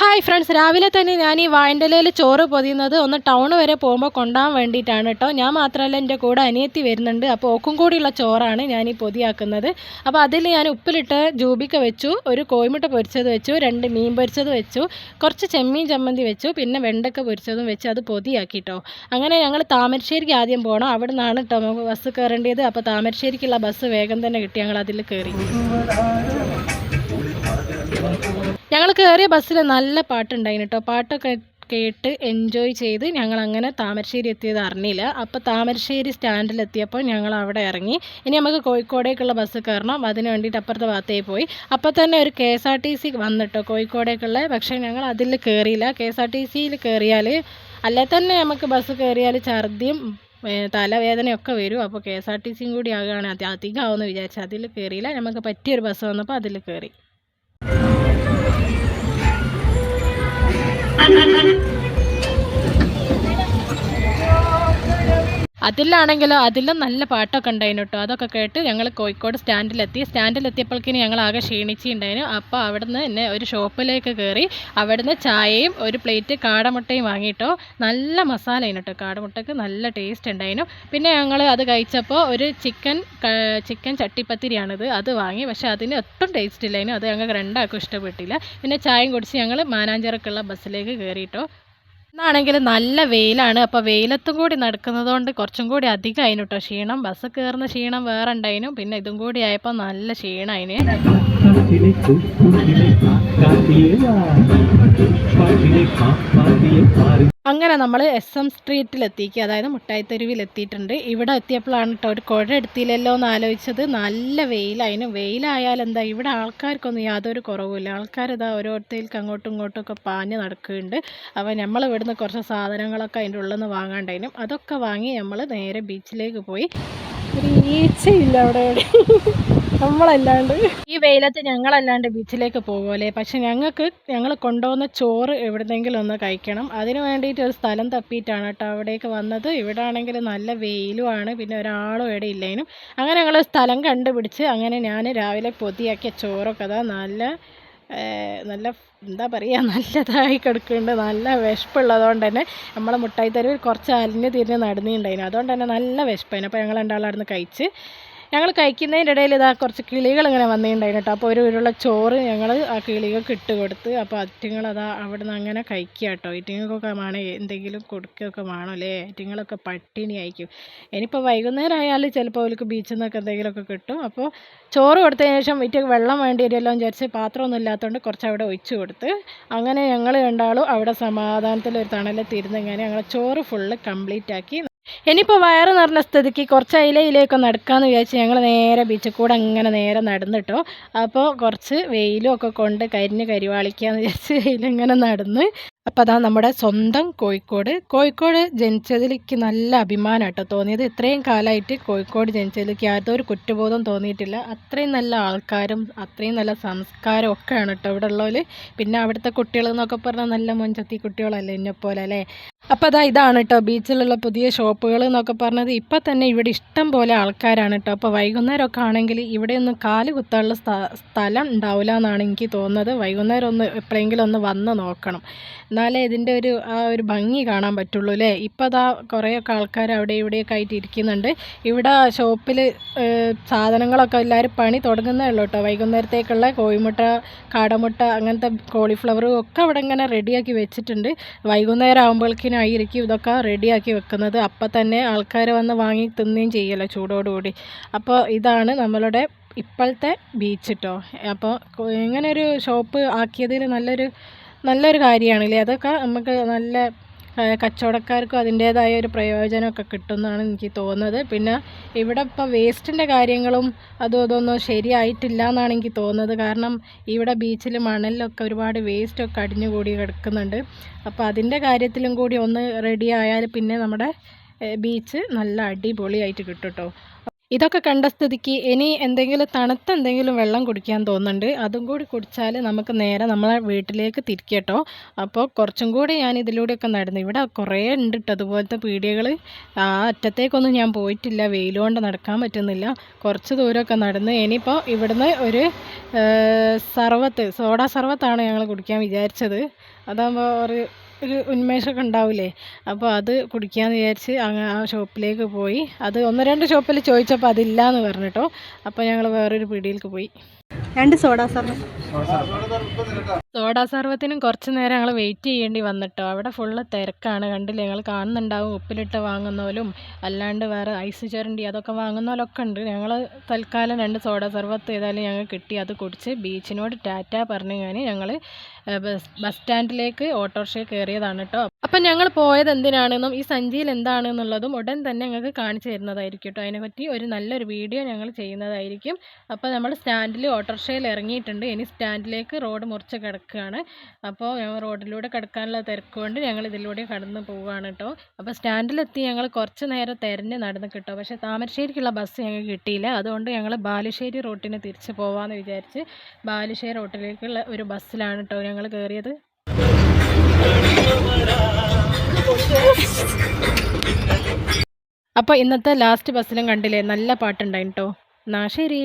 Hi friends രാവിലെ തന്നെ ഞാൻ ഈ വായന്റെലയിൽ ചോറ് പൊതിയുന്നത് ഒന്ന് ടൗൺ വരെ പോകുമ്പോൾ കൊണ്ടുപോകാൻ വേണ്ടിയിട്ടാണ് കേട്ടോ. ഞാൻ മാത്രമല്ല എന്റെ കൂടെ അനിയത്തി വരുന്നുണ്ട്. അപ്പോൾ ഓക്കും കൂടിയുള്ള ചോറാണ് ഞാൻ ഈ പൊതിയാക്കുന്നത്. അപ്പോൾ അതിൽ ഞാൻ ഉപ്പിലിട്ട് ജൂബിക്ക വെച്ചു ഒരു കോഴിമുട്ട പൊരിച്ചത് വെച്ചു രണ്ട് മീൻ പൊരിച്ചത് വെച്ചു കുറച്ച് ചെമ്മീൻ ചമ്മന്തി വെച്ചു പിന്നെ വെണ്ടക്ക പൊരിച്ചതും വെച്ച് അത് പൊതിയാക്കി കേട്ടോ. അങ്ങനെ ഞങ്ങൾ താമരശ്ശേരിക്ക് ആദ്യം പോകണം. അവിടെ നിന്നാണ് കേട്ടോ നമുക്ക് ബസ് കയറേണ്ടത്. അപ്പോൾ താമരശ്ശേരിക്കുള്ള ബസ് വേഗം തന്നെ കിട്ടി ഞങ്ങൾ അതിൽ കയറി. ഞങ്ങൾ കയറിയ ബസ്സിൽ നല്ല പാട്ടുണ്ടായിന് കേട്ടോ പാട്ടൊക്കെ കേട്ട് എൻജോയ് ചെയ്ത് ഞങ്ങൾ അങ്ങനെ താമരശ്ശേരി എത്തിയത് അറിഞ്ഞില്ല. അപ്പോൾ താമരശ്ശേരി സ്റ്റാൻഡിലെത്തിയപ്പോൾ ഞങ്ങൾ അവിടെ ഇറങ്ങി. ഇനി നമുക്ക് കോഴിക്കോടേക്കുള്ള ബസ് കയറണം. അതിന് വേണ്ടിയിട്ട് അപ്പുറത്തെ ഭാഗത്തേക്ക് പോയി. അപ്പോൾ തന്നെ ഒരു K S R T C വന്നിട്ടോ കോഴിക്കോടേക്കുള്ള. പക്ഷേ ഞങ്ങൾ അതിൽ കയറിയില്ല കെ എസ് ആർ ടി സിയിൽ കയറിയാൽ അല്ലെ തന്നെ നമുക്ക് ബസ് കയറിയാൽ ഛർദിയും തലവേദനയൊക്കെ വരും. അപ്പോൾ കെ എസ് ആർ ടി സിയും കൂടി ആകുകയാണ് അധികം അധികമാവുമെന്ന് വിചാരിച്ചു അതിൽ കയറിയില്ല നമുക്ക് പറ്റിയൊരു ബസ് വന്നപ്പോൾ അതിൽ കയറി അതിലാണെങ്കിലോ അതിലും നല്ല പാട്ടൊക്കെ ഉണ്ടായിരുന്നു കേട്ടോ. അതൊക്കെ കേട്ട് ഞങ്ങൾ കോഴിക്കോട് സ്റ്റാൻഡിലെത്തി. സ്റ്റാൻഡിലെത്തിയപ്പോഴേക്കിന് ഞങ്ങൾ ആകെ ക്ഷീണിച്ചിട്ടുണ്ടായിരുന്നു. അപ്പോൾ അവിടുന്ന് എന്നെ ഒരു ഷോപ്പിലേക്ക് കയറി അവിടുന്ന് ചായയും ഒരു പ്ലേറ്റ് കാടമുട്ടയും വാങ്ങിയിട്ടോ. നല്ല മസാല കേട്ടോ. കാടമുട്ടയ്ക്ക് നല്ല ടേസ്റ്റ് ഉണ്ടായിരുന്നു. പിന്നെ ഞങ്ങൾ അത് കഴിച്ചപ്പോൾ ഒരു ചിക്കൻ ചിക്കൻ ചട്ടിപ്പത്തിരിയാണിത്. അത് വാങ്ങി. പക്ഷേ അതിന് ഒട്ടും ടേസ്റ്റ് ഇല്ലായിരുന്നു. അത് ഞങ്ങൾക്ക് രണ്ടാൾക്കും ഇഷ്ടപ്പെട്ടില്ല. പിന്നെ ചായയും കുടിച്ച് ഞങ്ങൾ മാനാഞ്ചിറക്കുള്ള ബസ്സിലേക്ക് കയറിയിട്ടോ. ഇന്നാണെങ്കിൽ നല്ല വെയിലാണ്. അപ്പോൾ വെയിലത്തും കൂടി നടക്കുന്നത് കൊണ്ട് കുറച്ചും കൂടി അധികം അതിന് കേട്ടോ ക്ഷീണം. ബസ് കയറുന്ന ക്ഷീണം വേറെ ഉണ്ടായിനും പിന്നെ ഇതും കൂടി ആയപ്പോൾ നല്ല ക്ഷീണം അതിന് അങ്ങനെ നമ്മൾ എസ് എം സ്ട്രീറ്റിലെത്തിക്കുക അതായത് മുട്ടായിത്തെരുവിൽ എത്തിയിട്ടുണ്ട് ഇവിടെ എത്തിയപ്പോഴാണ് കേട്ടോ ഒരു കുഴ എടുത്തില്ലല്ലോ എന്ന് ആലോചിച്ചത് നല്ല വെയിലായിന്. വെയിലായാൽ എന്താ ഇവിടെ ആൾക്കാർക്കൊന്നും യാതൊരു കുറവുമില്ല. ആൾക്കാർ ഇതാ ഓരോരുത്തർക്ക് അങ്ങോട്ടും ഇങ്ങോട്ടും ഒക്കെ പാഞ്ഞ് നടക്കുന്നുണ്ട്. അപ്പോൾ നമ്മൾ ഇവിടുന്ന് കുറച്ച് സാധനങ്ങളൊക്കെ അതിന്റെ ഉള്ളിൽ നിന്ന് വാങ്ങാണ്ടായിരുന്നു. അതൊക്കെ വാങ്ങി നമ്മൾ നേരെ ബീച്ചിലേക്ക് പോയി. ഒരു ഈച്ചയില്ല അവിടെ. നമ്മളല്ലാണ്ട്. ഈ വെയിലത്ത് ഞങ്ങളല്ലാണ്ട് ബീച്ചിലേക്ക് പോകുമല്ലേ പക്ഷെ ഞങ്ങൾക്ക് ഞങ്ങൾ കൊണ്ടുപോകുന്ന ചോറ് എവിടുന്നെങ്കിലും ഒന്ന് കഴിക്കണം. അതിന് വേണ്ടിയിട്ട് ഒരു സ്ഥലം തപ്പിയിട്ടാണ് കേട്ടോ അവിടേക്ക് വന്നത്. ഇവിടെ ആണെങ്കിൽ നല്ല വെയിലുമാണ്. പിന്നെ ഒരാളും ഇവിടെ ഇല്ലേനും. അങ്ങനെ ഞങ്ങൾ സ്ഥലം കണ്ടുപിടിച്ച് അങ്ങനെ ഞാൻ രാവിലെ പൊതിയാക്കിയ ചോറൊക്കെ അതാ നല്ല നല്ല എന്താ പറയുക നല്ലതായി കിടക്കുന്നുണ്ട്. നല്ല വിശപ്പുള്ളതുകൊണ്ട് തന്നെ നമ്മളെ മുട്ടായി തെരുവിൽ കുറച്ച് അലിഞ്ഞ് തിരിഞ്ഞ് നടന്നിട്ടുണ്ടായിരുന്നു. അതുകൊണ്ട് തന്നെ നല്ല വിശപ്പായിരുന്നു. അപ്പോൾ ഞങ്ങൾ രണ്ടാളായിരുന്നു കഴിച്ച് ഞങ്ങൾ കഴിക്കുന്നതിന്റെ ഇടയിൽ ഇതാ കുറച്ച് കിളികൾ ഇങ്ങനെ വന്നിട്ടുണ്ടായിരുന്നു കേട്ടോ. അപ്പോൾ ഒരു ഉരുള ചോറ് ഞങ്ങൾ ആ കിളികൾക്ക് ഇട്ട് കൊടുത്ത് അപ്പോൾ അറ്റുങ്ങൾ അതാ അവിടെ നിന്ന് അങ്ങനെ കഴിക്കുക കേട്ടോ. ഇറ്റിങ്ങൾക്കൊക്കെ വേണം എന്തെങ്കിലും കൊടുക്കുകയൊക്കെ വേണം അല്ലേ? ഇറ്റിങ്ങളൊക്കെ പട്ടിണി ആയിരിക്കും ഇനിയിപ്പോൾ വൈകുന്നേരം ആയാൽ ചിലപ്പോൾ അവർക്ക് ബീച്ചിൽ നിന്നൊക്കെ എന്തെങ്കിലുമൊക്കെ കിട്ടും. അപ്പോൾ ചോറ് കൊടുത്തതിന് ശേഷം ഇറ്റക്ക് വെള്ളം വേണ്ടി വരുമല്ലോ എന്ന് വിചാരിച്ച് പാത്രമൊന്നും ഇല്ലാത്തതുകൊണ്ട് കുറച്ച് അവിടെ ഒഴിച്ചു കൊടുത്ത് അങ്ങനെ ഞങ്ങൾ രണ്ടാളും അവിടെ സമാധാനത്തിൽ ഒരു തണലത്തിരുന്ന് ഇങ്ങനെ ഞങ്ങൾ ചോറ് ഫുള്ള് കംപ്ലീറ്റ് ആക്കി ഇനിയിപ്പോൾ വയറ് നിറഞ്ഞ സ്ഥിതിക്ക് കുറച്ച് അതിലയിലേക്ക് നടക്കാമെന്ന് വിചാരിച്ച് ഞങ്ങൾ നേരെ ബീച്ചിൽ കൂടെ അങ്ങനെ നേരെ നടന്നിട്ടോ. അപ്പോൾ കുറച്ച് വെയിലും ഒക്കെ കൊണ്ട് കരിഞ്ഞ് കരിവാളിക്കാന്ന് വിചാരിച്ച് വെയിലിങ്ങനെ നടന്ന്. അപ്പോൾ അതാ നമ്മുടെ സ്വന്തം കോഴിക്കോട്. കോഴിക്കോട് ജനിച്ചതിലേക്ക് നല്ല അഭിമാനം കേട്ടോ തോന്നിയത്. ഇത്രയും കാലമായിട്ട് കോഴിക്കോട് ജനിച്ചതിലേക്ക് യാതൊരു കുറ്റബോധം തോന്നിയിട്ടില്ല. അത്രയും നല്ല ആൾക്കാരും അത്രയും നല്ല സംസ്കാരം ഒക്കെയാണ് കേട്ടോ ഇവിടെ ഉള്ളവർ പിന്നെ അവിടുത്തെ കുട്ടികൾ എന്നൊക്കെ പറഞ്ഞാൽ നല്ല മുൻചത്തി കുട്ടികളല്ലേ എന്നെപ്പോലെ അല്ലേ? അപ്പോൾ അതാ ഇതാണ് കേട്ടോ ബീച്ചിലുള്ള പുതിയ ഷോപ്പുകൾ എന്നൊക്കെ പറഞ്ഞത്. ഇപ്പം തന്നെ ഇവിടെ ഇഷ്ടം പോലെ ആൾക്കാരാണ് കേട്ടോ അപ്പോൾ വൈകുന്നേരമൊക്കെ ആണെങ്കിൽ ഇവിടെ ഒന്ന് കാൽ കുത്താനുള്ള സ്ഥ- സ്ഥലം ഉണ്ടാവില്ല എന്നാണ് എനിക്ക് തോന്നുന്നത്. വൈകുന്നേരം ഒന്ന് എപ്പോഴെങ്കിലും ഒന്ന് വന്ന് നോക്കണം. എന്നാലേ ഇതിന്റെ ഒരു ആ ഒരു ഭംഗി കാണാൻ പറ്റുള്ളൂ അല്ലേ ഇപ്പോൾ അതാ കുറേയൊക്കെ ആൾക്കാർ അവിടെ ഇവിടെയൊക്കെ ആയിട്ട് ഇരിക്കുന്നുണ്ട്. ഇവിടെ ഷോപ്പിൽ സാധനങ്ങളൊക്കെ എല്ലാവരും പണി തുടങ്ങുന്നേ ഉള്ളൂ കേട്ടോ വൈകുന്നേരത്തേക്കുള്ള കോഴിമുട്ട കാടമുട്ട അങ്ങനത്തെ കോളിഫ്ലവറും ഒക്കെ അവിടെ ഇങ്ങനെ റെഡിയാക്കി വെച്ചിട്ടുണ്ട്. വൈകുന്നേരം ആകുമ്പോഴേക്കിനായിരിക്കും ഇതൊക്കെ റെഡിയാക്കി വെക്കുന്നത്. അപ്പം തന്നെ ആൾക്കാർ വന്ന് വാങ്ങി തിന്നുകയും ചെയ്യല്ലോ ചൂടോടുകൂടി. അപ്പോൾ ഇതാണ് നമ്മളുടെ ഇപ്പോഴത്തെ ബീച്ച് കേട്ടോ അപ്പോൾ ഇങ്ങനൊരു ഷോപ്പ് ആക്കിയതിൽ നല്ലൊരു നല്ലൊരു കാര്യമാണല്ലേ അതൊക്കെ നമുക്ക് നല്ല കച്ചവടക്കാർക്കും അതിന്റേതായ ഒരു പ്രയോജനമൊക്കെ കിട്ടുമെന്നാണ് എനിക്ക് തോന്നുന്നത്. പിന്നെ ഇവിടെ ഇപ്പോൾ വേസ്റ്റിന്റെ കാര്യങ്ങളും അതും ഇതൊന്നും ശരിയായിട്ടില്ല എന്നാണ് എനിക്ക് തോന്നുന്നത്. കാരണം ഇവിടെ ബീച്ചിൽ മണലിലൊക്കെ ഒരുപാട് വേസ്റ്റൊക്കെ അടിഞ്ഞുകൂടി കിടക്കുന്നുണ്ട്. അപ്പോൾ അതിന്റെ കാര്യത്തിലും കൂടി ഒന്ന് റെഡി ആയാൽ പിന്നെ നമ്മുടെ ബീച്ച് നല്ല അടിപൊളിയായിട്ട് കിട്ടും കേട്ടോ. ഇതൊക്കെ കണ്ട സ്ഥിതിക്ക് ഇനി എന്തെങ്കിലും തണുത്ത എന്തെങ്കിലും വെള്ളം കുടിക്കാൻ തോന്നുന്നുണ്ട്. അതും കൂടി കുടിച്ചാൽ നമുക്ക് നേരെ നമ്മളെ വീട്ടിലേക്ക് തിരിക്കട്ടോ അപ്പോൾ കുറച്ചും കൂടി ഞാൻ ഇതിലൂടെയൊക്കെ നടന്നു. ഇവിടെ കുറേ ഉണ്ട് കേട്ടോ അതുപോലത്തെ പീടികകൾ ആ അറ്റത്തേക്കൊന്നും ഞാൻ പോയിട്ടില്ല. വെയിൽ കൊണ്ട് നടക്കാൻ പറ്റുന്നില്ല. കുറച്ച് ദൂരമൊക്കെ നടന്ന് ഇനിയിപ്പോൾ ഇവിടുന്ന് ഒരു സർവത്ത് സോഡ സർവത്താണ് ഞങ്ങൾ കുടിക്കാൻ വിചാരിച്ചത്. അതാകുമ്പോൾ ഒരു ഒരു ഉന്മേഷമൊക്കെ ഉണ്ടാവില്ലേ? അപ്പോൾ അത് കുടിക്കാമെന്ന് വിചാരിച്ച് അങ്ങ് ആ ഷോപ്പിലേക്ക് പോയി. അത് ഒന്ന് രണ്ട് ഷോപ്പിൽ ചോദിച്ചപ്പോൾ അതില്ല എന്ന് പറഞ്ഞിട്ടോ. അപ്പോൾ ഞങ്ങൾ വേറൊരു പീടിയിലേക്ക് പോയി. രണ്ട് സോഡ സർവ സോഡാ സർവത്തിനും കുറച്ച് നേരം ഞങ്ങൾ വെയിറ്റ് ചെയ്യേണ്ടി വന്നിട്ടോ? അവിടെ ഫുള്ള് തിരക്കാണ്. കണ്ടില്ലേ? ഞങ്ങൾ കാണുന്നുണ്ടാവും. ഉപ്പിലിട്ട് വാങ്ങുന്നവരും അല്ലാണ്ട് വേറെ ഐസ് ചുരണ്ടി അതൊക്കെ വാങ്ങുന്നവരൊക്കെ ഉണ്ട്. ഞങ്ങൾ തൽക്കാലം രണ്ട് സോഡ സർവത്ത് ഏതായാലും ഞങ്ങൾ കിട്ടി. അത് കുടിച്ച് ബീച്ചിനോട് ടാറ്റ പറഞ്ഞു ഞാൻ ഞങ്ങൾ ബസ് സ്റ്റാൻഡിലേക്ക് ഓട്ടോറിക്ഷയിൽ കയറിയതാണ് കേട്ടോ അപ്പം ഞങ്ങൾ പോയത് എന്തിനാണെന്നും ഈ സഞ്ചിയിൽ എന്താണെന്നുള്ളതും ഉടൻ തന്നെ ഞങ്ങൾക്ക് കാണിച്ചു തരുന്നതായിരിക്കും കേട്ടോ അതിനെപ്പറ്റി ഒരു നല്ലൊരു വീഡിയോ ഞങ്ങൾ ചെയ്യുന്നതായിരിക്കും. അപ്പോൾ നമ്മൾ സ്റ്റാൻഡിൽ ഓട്ടോറിക്ഷയിൽ ഇറങ്ങിയിട്ടുണ്ട്. ഇനി സ്റ്റാൻഡിലേക്ക് റോഡ് മുറിച്ച് കിടക്കുകയാണ് അപ്പോൾ റോഡിലൂടെ കിടക്കാനുള്ള തിരക്ക് കൊണ്ട് ഞങ്ങൾ ഇതിലൂടെ കടന്ന് പോവുകയാണ് കേട്ടോ അപ്പോൾ സ്റ്റാൻഡിലെത്തി ഞങ്ങൾ കുറച്ച് നേരം തിരഞ്ഞ് നടന്ന് കിട്ടോ പക്ഷേ താമരശ്ശേരിക്കുള്ള ബസ് ഞങ്ങൾക്ക് കിട്ടിയില്ല. അതുകൊണ്ട് ഞങ്ങൾ ബാലുശ്ശേരി റോട്ടിന് തിരിച്ച് പോകാമെന്ന് വിചാരിച്ച് ബാലുശ്ശേരി റോട്ടിലേക്കുള്ള ഒരു ബസ്സിലാണ് കേട്ടോ ഞങ്ങൾ കയറിയത് അപ്പോൾ ഇന്നത്തെ ലാസ്റ്റ് ബസ്സിലും കണ്ടില്ലേ? നല്ല പാട്ടുണ്ടായിട്ടോ എന്നാ ശരി